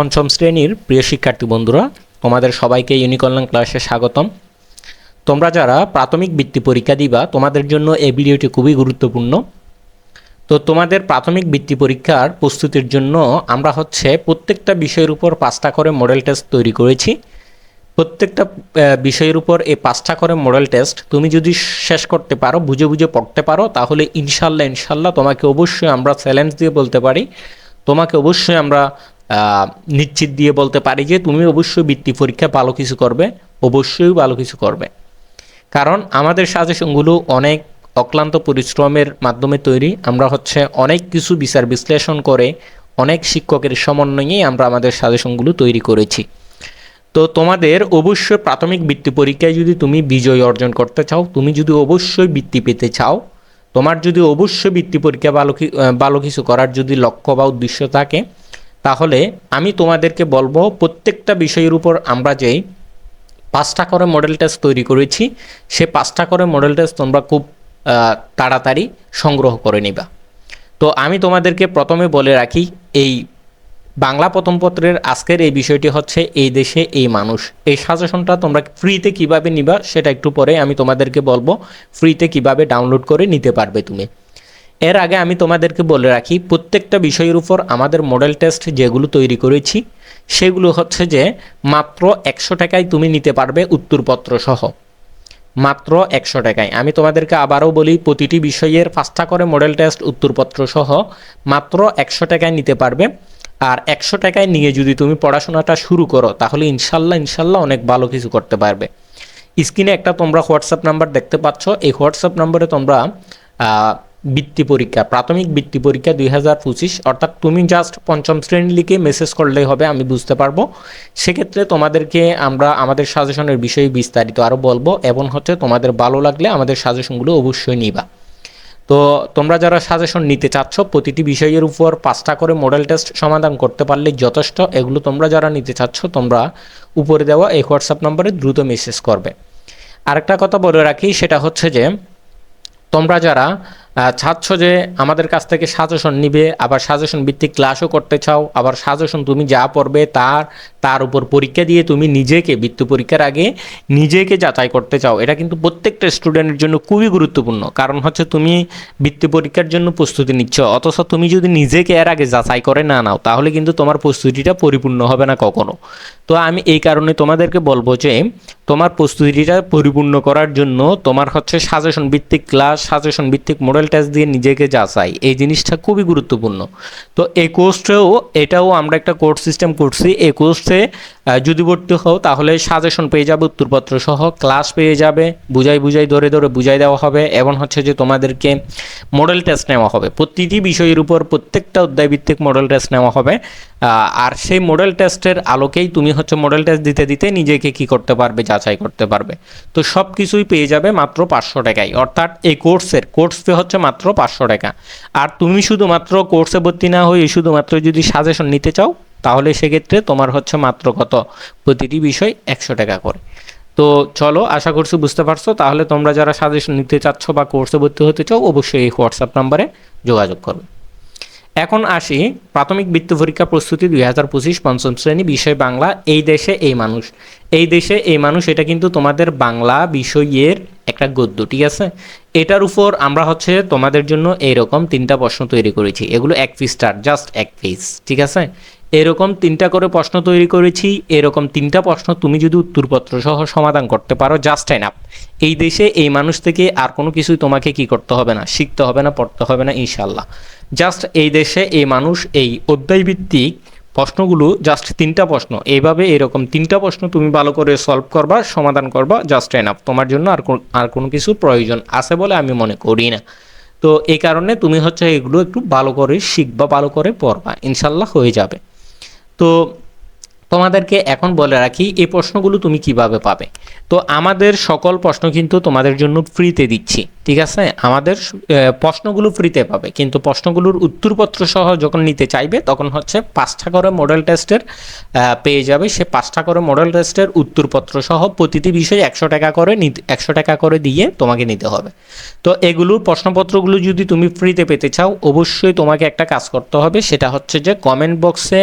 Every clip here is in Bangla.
পঞ্চম শ্রেণির প্রিয় শিক্ষার্থী বন্ধুরা, তোমাদের সবাইকে ইউনিকল্যাণ ক্লাসে স্বাগতম। তোমরা যারা প্রাথমিক বৃত্তি পরীক্ষা দিবা, তোমাদের জন্য এই ভিডিওটি খুবই গুরুত্বপূর্ণ। তো তোমাদের প্রাথমিক বৃত্তি পরীক্ষার প্রস্তুতির জন্য আমরা হচ্ছে প্রত্যেকটা বিষয়ের উপর পাঁচটা করে মডেল টেস্ট তৈরি করেছি। প্রত্যেকটা বিষয়ের উপর এই পাঁচটা করে মডেল টেস্ট তুমি যদি শেষ করতে পারো, বুঝে বুঝে পড়তে পারো, তাহলে ইনশাল্লাহ ইনশাল্লাহ তোমাকে অবশ্যই আমরা চ্যালেঞ্জ দিয়ে বলতে পারি। তোমাকে অবশ্যই আমরা নিশ্চিত দিয়ে বলতে পারি যে তুমি অবশ্যই বৃত্তি পরীক্ষা ভালো কিছু করবে, অবশ্যই ভালো কিছু করবে। কারণ আমাদের সাজেশনগুলো অনেক অক্লান্ত পরিশ্রমের মাধ্যমে তৈরি। আমরা হচ্ছে অনেক কিছু বিচার বিশ্লেষণ করে অনেক শিক্ষকের সমন্বয়েই আমরা আমাদের সাজেশনগুলো তৈরি করেছি। তো তোমাদের অবশ্যই প্রাথমিক বৃত্তি পরীক্ষায় যদি তুমি বিজয় অর্জন করতে চাও, তুমি যদি অবশ্যই বৃত্তি পেতে চাও, তোমার যদি অবশ্যই বৃত্তি পরীক্ষা ভালো ভালো কিছু করার যদি লক্ষ্য বা উদ্দেশ্য থাকে তাহলে আমি তোমাদেরকে বলব প্রত্যেকটা বিষয়ের উপর আমরা যেই পাঁচটা করে মডেল টেস্ট তৈরি করেছি, সে পাঁচটা করে মডেল টেস্ট তোমরা খুব তাড়াতাড়ি সংগ্রহ করে নিবা। তো আমি তোমাদেরকে প্রথমে বলে রাখি, এই বাংলা প্রথম পত্রের আজকের এই বিষয়টি হচ্ছে, এই দেশে এই মানুষ। এই সাজেশনটা তোমরা ফ্রিতে কীভাবে নিবা, সেটা একটু পরে আমি তোমাদেরকে বলব ফ্রিতে কীভাবে ডাউনলোড করে নিতে পারবে তুমি। এর আগে আমি তোমাদেরকে বলে রাখি, প্রত্যেকটা বিষয়ের উপর আমাদের মডেল টেস্ট যেগুলো তৈরি করেছি, সেগুলো হচ্ছে যে মাত্র একশো টাকায় তুমি নিতে পারবে উত্তরপত্র সহ। মাত্র একশো টাকায়। আমি তোমাদেরকে আবারও বলি, প্রতিটি বিষয়ের পাঁচটা করে মডেল টেস্ট উত্তরপত্র সহ মাত্র একশো টাকায় নিতে পারবে। আর একশো টাকায় নিয়ে যদি তুমি পড়াশোনাটা শুরু করো, তাহলে ইনশাল্লাহ ইনশাল্লাহ অনেক ভালো কিছু করতে পারবে। স্ক্রিনে একটা তোমরা হোয়াটসঅ্যাপ নাম্বার দেখতে পাচ্ছ। এই হোয়াটসঅ্যাপ নাম্বারে তোমরা বৃত্তি পরীক্ষা, প্রাথমিক বৃত্তি পরীক্ষা দুই হাজার পঁচিশ, অর্থাৎ তুমি জাস্ট পঞ্চম শ্রেণি লিখে মেসেজ করলেই হবে, আমি বুঝতে পারব। সেক্ষেত্রে তোমাদেরকে আমরা আমাদের সাজেশনের বিষয়ে বিস্তারিত আরও বলব, এবং হচ্ছে তোমাদের ভালো লাগলে আমাদের সাজেশনগুলো অবশ্যই নিবা। তো তোমরা যারা সাজেশন নিতে চাচ্ছ, প্রতিটি বিষয়ের উপর পাঁচটা করে মডেল টেস্ট সমাধান করতে পারলে যথেষ্ট। এগুলো তোমরা যারা নিতে চাচ্ছ, তোমরা উপরে দেওয়া এই হোয়াটসঅ্যাপ নম্বরে দ্রুত মেসেজ করবে। আরেকটা কথা বলে রাখি, সেটা হচ্ছে যে তোমরা যারা চাচ্ছ যে আমাদের কাছ থেকে সাজেশন নিবে, আবার সাজেশন ভিত্তিক ক্লাসও করতে চাও, আবার সাজেশন তুমি যা পড়বে তার তার উপর পরীক্ষা দিয়ে তুমি নিজেকে বৃত্তি পরীক্ষার আগে নিজেকে যাচাই করতে চাও। এটা কিন্তু প্রত্যেকটা স্টুডেন্টের জন্য খুবই গুরুত্বপূর্ণ। কারণ হচ্ছে তুমি বৃত্তি পরীক্ষার জন্য প্রস্তুতি নিচ্ছ, অথচ তুমি যদি নিজেকে এর আগে যাচাই করে না নাও, তাহলে কিন্তু তোমার প্রস্তুতিটা পরিপূর্ণ হবে না কখনো। তো আমি এই কারণে তোমাদেরকে বলব যে, তোমার প্রস্তুতিটা পরিপূর্ণ করার জন্য তোমার হচ্ছে সাজেশন ভিত্তিক ক্লাস সাজেশন ভিত্তিক মডেল টেস্ট দিয়ে নিজেকে যাচাই। এই জিনিসটা খুবই গুরুত্বপূর্ণ। তো এই কোর্সটাও এটাও আমরা একটা কোর্স সিস্টেম করছি। এই কোর্সে যদি ভর্তি হও, তাহলে সাজেশন পেয়ে যাবে, উত্তরপত্র সহ ক্লাস পেয়ে যাবে, বুঝাই বুঝাই, ধরে ধরে বুঝাই দেওয়া হবে, এবং হচ্ছে যে তোমাদেরকে মডেল টেস্ট নেওয়া হবে। প্রতিটি বিষয়ের উপর প্রত্যেকটা অধ্যায় ভিত্তিক মডেল টেস্ট নেওয়া হবে। আর সেই মডেল টেস্টের আলোকেই তুমি হচ্ছে মডেল টেস্ট দিতে দিতে নিজেকে কি করতে পারবে, যাচাই করতে পারবে। তো সব কিছুই পেয়ে যাবে মাত্র পাঁচশো টাকায়, অর্থাৎ এই কোর্সের কোর্স ফি হচ্ছে মাত্র পাঁচশো টাকা। আর তুমি শুধুমাত্র কোর্সে ভর্তি না হয়ে শুধুমাত্র যদি সাজেশন নিতে চাও, তাহলে সেক্ষেত্রে তোমার হচ্ছে মাত্র কত? প্রতিটি বিষয় একশো টাকা করে। তো চলো, আশা করছি বুঝতে পারছ। তাহলে তোমরা যারা সাজেশন নিতে চাচ্ছ বা কোর্সে ভর্তি হতে চাও, অবশ্যই এই হোয়াটসঅ্যাপ নাম্বারে যোগাযোগ করবে। এখন আসি প্রাথমিক বৃত্তি পরীক্ষা প্রস্তুতি দুই হাজার পঁচিশ পঞ্চম শ্রেণি বিষয় বাংলা, এই দেশে এই মানুষ। এই দেশে এই মানুষ, এটা কিন্তু তোমাদের বাংলা বিষয়ের একটা গদ্য, ঠিক আছে? এটার উপর আমরা হচ্ছে তোমাদের জন্য এইরকম তিনটা প্রশ্ন তৈরি করেছি। এগুলো এক পিস স্টার জাস্ট এক পিস ঠিক আছে? এরকম তিনটা করে প্রশ্ন তৈরি করেছি, এরকম তিনটা প্রশ্ন তুমি যদি উত্তরপত্র সহ সমাধান করতে পারো জাস্ট এনাফ এই দেশে এই মানুষ থেকে আর কোনো কিছুই তোমাকে কি করতে হবে না, শিখতে হবে না, পড়তে হবে না ইনশাল্লাহ জাস্ট এই দেশে এই মানুষ, এই অধ্যায়ভিত্তিক প্রশ্নগুলো জাস্ট তিনটা প্রশ্ন। এইভাবে এরকম তিনটা প্রশ্ন তুমি ভালো করে সলভ করবা, সমাধান করবা জাস্ট এনাফ তোমার জন্য আর আর কোনো কিছু প্রয়োজন আছে বলে আমি মনে করি না। তো এই কারণে তুমি হচ্ছে এগুলো একটু ভালো করে শিখবা, ভালো করে পড়বা। ইনশাল্লাহ হয়ে যাবে। তো তোমাদেরকে এখন বলে রাখি, এই প্রশ্নগুলো তুমি কীভাবে পাবে? তো আমাদের সকল প্রশ্ন কিন্তু তোমাদের জন্য ফ্রিতে দিচ্ছি, ঠিক আছে? আমাদের প্রশ্নগুলো ফ্রিতে পাবে, কিন্তু প্রশ্নগুলোর উত্তরপত্র সহ যখন নিতে চাইবে, তখন হচ্ছে পাঁচটা করে মডেল টেস্টের পেয়ে যাবে। সে পাঁচটা করে মডেল টেস্টের উত্তরপত্র সহ প্রতিটি বিষয়ে একশো টাকা করে নিতে, একশো টাকা করে দিয়ে তোমাকে নিতে হবে। তো এগুলোর প্রশ্নপত্রগুলো যদি তুমি ফ্রিতে পেতে চাও, অবশ্যই তোমাকে একটা কাজ করতে হবে, সেটা হচ্ছে যে কমেন্ট বক্সে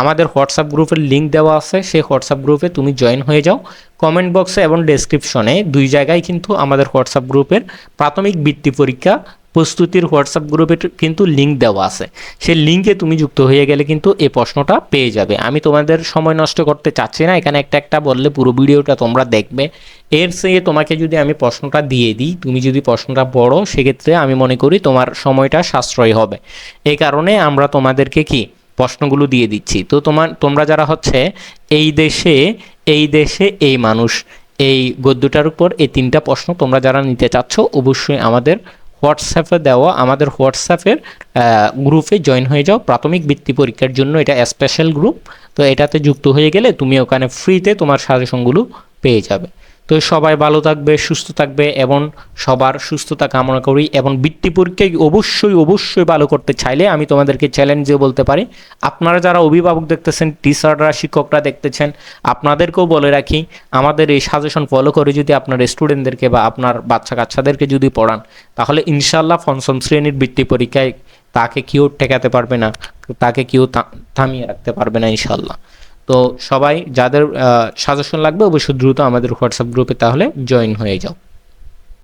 আমাদের হোয়াটসঅ্যাপ গ্রুপের লিঙ্ক দেওয়া আছে সেই হোয়াটসঅ্যাপ গ্রুপে তুমি জয়েন হয়ে যাও। কমেন্ট বক্সে এবং ডেসক্রিপশনে দুই জায়গায় কিন্তু আমাদের হোয়াটসঅ্যাপ গ্রুপের প্রাথমিক বৃত্তি পরীক্ষা প্রস্তুতির হোয়াটসঅ্যাপ গ্রুপে কিন্তু লিঙ্ক দেওয়া আছে। সেই লিঙ্কে তুমি যুক্ত হয়ে গেলে কিন্তু এই প্রশ্নটা পেয়ে যাবে। আমি তোমাদের সময় নষ্ট করতে চাচ্ছি না, এখানে একটা একটা বললে পুরো ভিডিওটা তোমরা দেখবে। এর চেয়ে তোমাকে যদি আমি প্রশ্নটা দিয়ে দিই, তুমি যদি প্রশ্নটা পড়ো, সেক্ষেত্রে আমি মনে করি তোমার সময়টা সাশ্রয় হবে। এই কারণে আমরা তোমাদেরকে কি প্রশ্নগুলো দিয়ে দিচ্ছি। তো তোমার, তোমরা যারা হচ্ছে এই দেশে এই দেশে এই মানুষ, এই গদ্যটার উপর এই তিনটা প্রশ্ন তোমরা যারা নিতে চাচ্ছ, অবশ্যই আমাদের হোয়াটসঅ্যাপে দেওয়া, আমাদের হোয়াটসঅ্যাপের গ্রুপে জয়েন হয়ে যাও। প্রাথমিক বৃত্তি পরীক্ষার জন্য এটা স্পেশাল গ্রুপ। তো এটাতে যুক্ত হয়ে গেলে তুমি ওখানে ফ্রিতে তোমার সাজেশনগুলো পেয়ে যাবে। তো সবাই ভালো থাকবে, সুস্থ থাকবে এবং সবার সুস্থতা কামনা করি এবং বৃত্তি পরীক্ষায় অবশ্যই অবশ্যই ভালো করতে চাইলে আমি তোমাদেরকে চ্যালেঞ্জে বলতে পারি। আপনারা যারা অভিভাবক দেখতেছেন টিচাররা শিক্ষকরা দেখতেছেন, আপনাদেরকেও বলে রাখি, আমাদের এই সাজেশন ফলো করে যদি আপনার স্টুডেন্টদেরকে বা আপনার বাচ্চা কাচ্চাদেরকে যদি পড়ান, তাহলে ইনশাল্লাহ পঞ্চম শ্রেণির বৃত্তি পরীক্ষায় তাকে কেউ ঠেকাতে পারবে না, তাকে কেউ থামিয়ে রাখতে পারবে না ইনশাল্লাহ তো সবাই যাদের সাজেশন লাগবে অবশ্যই দ্রুত আমাদের হোয়াটসঅ্যাপ গ্রুপে তাহলে জয়েন হয়ে যাও।